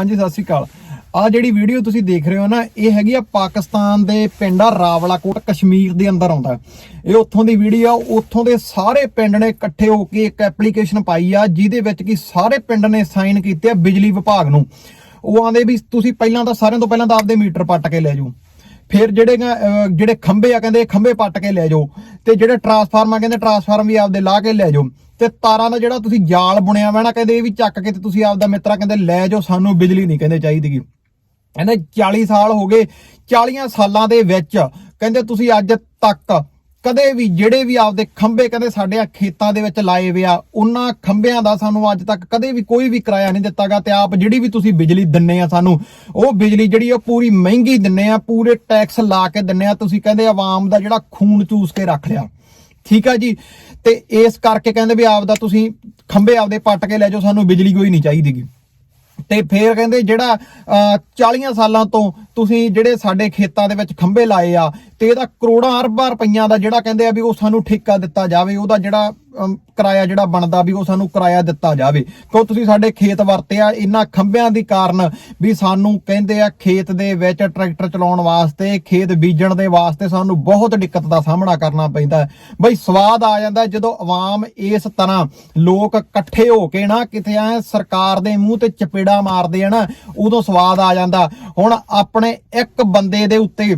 ਹਾਂਜੀ, ਸਤਿ ਸ਼੍ਰੀ ਅਕਾਲ। ਆ ਜਿਹੜੀ ਵੀਡੀਓ ਤੁਸੀਂ ਦੇਖ ਰਹੇ ਹੋ ਨਾ, ਇਹ ਹੈਗੀ ਆ ਪਾਕਿਸਤਾਨ ਦੇ ਪਿੰਡ ਆ ਰਾਵਲਾਕੋਟ, ਕਸ਼ਮੀਰ ਦੇ ਅੰਦਰ ਆਉਂਦਾ। ਇਹ ਉੱਥੋਂ ਦੀ ਵੀਡੀਓ ਆ, ਉੱਥੋਂ ਦੇ ਸਾਰੇ ਪਿੰਡ ਨੇ ਇਕੱਠੇ ਹੋ ਕੇ ਇੱਕ ਐਪਲੀਕੇਸ਼ਨ ਪਾਈ ਆ, ਜਿਹਦੇ ਵਿੱਚ ਕਿ ਸਾਰੇ ਪਿੰਡ ਨੇ ਸਾਈਨ ਕੀਤੇ ਆ ਬਿਜਲੀ ਵਿਭਾਗ ਨੂੰ। ਉਹ ਆਂਦੇ ਵੀ ਤੁਸੀਂ ਪਹਿਲਾਂ ਤਾਂ ਸਾਰਿਆਂ ਤੋਂ ਪਹਿਲਾਂ ਤਾਂ ਆਪਦੇ ਮੀਟਰ ਪੱਟ ਕੇ ਲੈ ਜਾਓ। ਫਿਰ ਜਿਹੜੇ ਜਿਹੜੇ ਖੰਭੇ ਆ, ਕਹਿੰਦੇ ਖੰਭੇ ਪੱਟ ਕੇ ਲੈ ਜਾਓ ਤੇ ਜਿਹੜੇ ਟਰਾਂਸਫਾਰਮ ਆ ਕਹਿੰਦੇ ਟਰਾਂਸਫਾਰਮ ਵੀ ਆਪਦੇ ਲਾ ਕੇ ਲੈ ਜਾਓ ਤੇ ਤਾਰਾਂ ਦਾ ਜਿਹੜਾ ਤੁਸੀਂ ਜਾਲ ਬੁਣਿਆ ਵਾ ਨਾ, ਕਹਿੰਦੇ ਇਹ ਵੀ ਚੱਕ ਕੇ ਤੇ ਤੁਸੀਂ ਆਪਦਾ ਮਿੱਤਰਾ ਕਹਿੰਦੇ ਲੈ ਜਾਓ, ਸਾਨੂੰ ਬਿਜਲੀ ਨਹੀਂ ਕਹਿੰਦੇ ਚਾਹੀਦੀਗੀ ਕਹਿੰਦੇ 40 ਸਾਲ ਹੋ ਗਏ 40 ਸਾਲਾਂ ਦੇ ਵਿੱਚ ਕਹਿੰਦੇ ਤੁਸੀਂ ਅੱਜ ਤੱਕ ਕਦੇ ਵੀ ਜਿਹੜੇ ਵੀ ਆਪਦੇ ਖੰਭੇ ਕਹਿੰਦੇ ਸਾਡੇ ਆ ਖੇਤਾਂ ਦੇ ਵਿੱਚ ਲਾਏ ਵੇ ਆ ਉਹਨਾਂ ਖੰਭਿਆਂ ਦਾ ਸਾਨੂੰ ਅੱਜ ਤੱਕ ਕਦੇ ਵੀ ਕੋਈ ਵੀ ਕਿਰਾਇਆ ਨਹੀਂ ਦਿੱਤਾਗਾ ਤੇ ਆਪ ਜਿਹੜੀ ਵੀ ਤੁਸੀਂ ਬਿਜਲੀ ਦਿੰਨੇ ਆ ਸਾਨੂੰ ਉਹ ਬਿਜਲੀ ਜਿਹੜੀ ਉਹ ਪੂਰੀ ਮਹਿੰਗੀ ਦਿੰਨੇ ਆ ਪੂਰੇ ਟੈਕਸ ਲਾ ਕੇ ਦਿੰਨੇ ਆ ਤੁਸੀਂ ਕਹਿੰਦੇ ਆਵਾਮ ਦਾ ਜਿਹੜਾ ਖੂਨ ਚੂਸ ਕੇ ਰੱਖ ਲਿਆ। ਠੀਕ ਆ ਜੀ? ਤੇ ਇਸ ਕਰਕੇ ਕਹਿੰਦੇ ਵੀ ਆਪਦਾ ਤੁਸੀਂ ਖੰਭੇ ਆਪਦੇ ਪੱਟ ਕੇ ਲੈ ਜਾਓ ਸਾਨੂੰ ਬਿਜਲੀ ਕੋਈ ਨਹੀਂ ਚਾਹੀਦੀਗੀ ਤੇ ਫੇਰ ਕਹਿੰਦੇ ਜਿਹੜਾ ਅਹ, 40 ਸਾਲਾਂ ਤੋਂ ਤੁਸੀਂ ਜਿਹੜੇ ਸਾਡੇ ਖੇਤਾਂ ਦੇ ਵਿੱਚ ਖੰਭੇ ਲਾਏ ਆ ਤੇ ਇਹਦਾ ਕਰੋੜਾਂ ਅਰਬਾਂ ਰੁਪਈਆਂ ਦਾ ਜਿਹੜਾ ਕਹਿੰਦੇ ਆ ਵੀ ਉਹ ਸਾਨੂੰ ਠੇਕਾ ਦਿੱਤਾ ਜਾਵੇ, ਉਹਦਾ ਜਿਹੜਾ ਕਿਰਾਇਆ ਜਿਹੜਾ ਬਣਦਾ ਵੀ ਉਹ ਸਾਨੂੰ ਕਿਰਾਇਆ ਦਿੱਤਾ ਜਾਵੇ। ਕਿਉਂ ਤੁਸੀਂ ਸਾਡੇ ਖੇਤ ਵਰਤੇ ਆ, ਇਹਨਾਂ ਖੰਭਿਆਂ ਦੀ ਕਾਰਨ ਵੀ ਸਾਨੂੰ ਕਹਿੰਦੇ ਆ ਖੇਤ ਦੇ ਵਿੱਚ ਟਰੈਕਟਰ ਚਲਾਉਣ ਵਾਸਤੇ, ਖੇਤ ਬੀਜਣ ਦੇ ਵਾਸਤੇ ਸਾਨੂੰ ਬਹੁਤ ਦਿੱਕਤ ਦਾ ਸਾਹਮਣਾ ਕਰਨਾ ਪੈਂਦਾ ਬਈ ਸਵਾਦ ਆ ਜਾਂਦਾ ਜਦੋਂ ਆਵਾਮ ਇਸ ਤਰ੍ਹਾਂ ਲੋਕ ਇਕੱਠੇ ਹੋ ਕੇ ਨਾ ਕਿਤੇ ਐ ਸਰਕਾਰ ਦੇ ਮੂੰਹ ਤੇ ਚਪੇੜਾ ਮਾਰਦੇ ਆ ਨਾ, ਉਦੋਂ ਸਵਾਦ ਆ ਜਾਂਦਾ। ਹੁਣ ਆਪਣੇ ਇੱਕ ਬੰਦੇ ਦੇ ਉੱਤੇ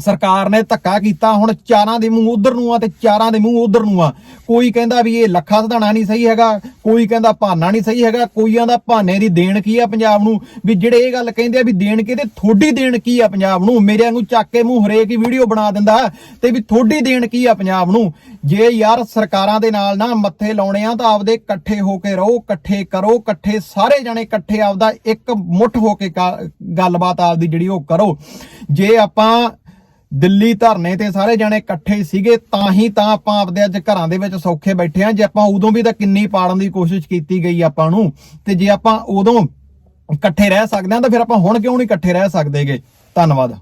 ਸਰਕਾਰ ਨੇ ਧੱਕਾ ਕੀਤਾ, ਹੁਣ ਚਾਰਾਂ ਦੇ ਮੂੰਹ ਉਧਰ ਨੂੰ ਆ ਤੇ ਚਾਰਾਂ ਦੇ ਮੂੰਹ ਉਧਰ ਨੂੰ ਆ। ਕੋਈ ਕਹਿੰਦਾ ਵੀ ਇਹ ਲੱਖਾ ਸਧਾਣਾ ਨਹੀਂ ਸਹੀ ਹੈਗਾ, ਕੋਈ ਕਹਿੰਦਾ ਭਾਨਾ ਨਹੀਂ ਸਹੀ ਹੈਗਾ, ਕੋਈਆਂ ਦਾ ਭਾਨੇ ਦੀ ਦੇਣ ਕੀ ਆ ਪੰਜਾਬ ਨੂੰ? ਵੀ ਜਿਹੜੇ ਇਹ ਗੱਲ ਕਹਿੰਦੇ ਆ ਵੀ ਦੇਣ ਕੀ ਤੇ ਥੋੜੀ ਦੇਣ ਕੀ ਆ ਪੰਜਾਬ ਨੂੰ? ਮੇਰੇ ਵਾਂਗੂ ਚੱਕ ਕੇ ਮੂੰਹ ਹਰੇਕ ਹੀ ਵੀਡੀਓ ਬਣਾ ਦਿੰਦਾ ਤੇ ਵੀ ਥੋੜੀ ਦੇਣ ਕੀ ਆ ਪੰਜਾਬ ਨੂੰ? ਜੇ ਯਾਰ ਸਰਕਾਰਾਂ ਦੇ ਨਾਲ ਨਾ ਮੱਥੇ ਲਾਉਣੇ ਆ ਤਾਂ ਆਪਦੇ ਇਕੱਠੇ ਹੋ ਕੇ ਰਹੋ, ਇਕੱਠੇ ਕਰੋ, ਇਕੱਠੇ ਸਾਰੇ ਜਣੇ ਇਕੱਠੇ ਆਪਦਾ ਇੱਕ ਮੁੱਠ ਹੋ ਕੇ ਗਾ- ਗੱਲਬਾਤ ਆਪਦੀ ਜਿਹੜੀ ਉਹ ਕਰੋ। ਜੇ ਆਪਾਂ ਦਿੱਲੀ ਧਰਨੇ ਤੇ ਸਾਰੇ ਜਣੇ ਇਕੱਠੇ ਸੀਗੇ, ਤਾਂ ਹੀ ਤਾਂ ਆਪਾਂ ਆਪਦੇ ਅੱਜ ਘਰਾਂ ਦੇ ਵਿੱਚ ਸੌਖੇ ਬੈਠੇ ਆ ਜੇ ਆਪਾਂ ਉਦੋਂ ਵੀ ਤਾਂ ਕਿੰਨੀ ਪਾੜਨ ਦੀ ਕੋਸ਼ਿਸ਼ ਕੀਤੀ ਗਈ ਆਪਾਂ ਨੂੰ, ਤੇ ਜੇ ਆਪਾਂ ਉਦੋਂ ਇਕੱਠੇ ਰਹਿ ਸਕਦੇ ਆ ਤਾਂ ਫਿਰ ਆਪਾਂ ਹੁਣ ਕਿਉਂ ਨਹੀਂ ਇਕੱਠੇ ਰਹਿ ਸਕਦੇਗੇ ਧੰਨਵਾਦ।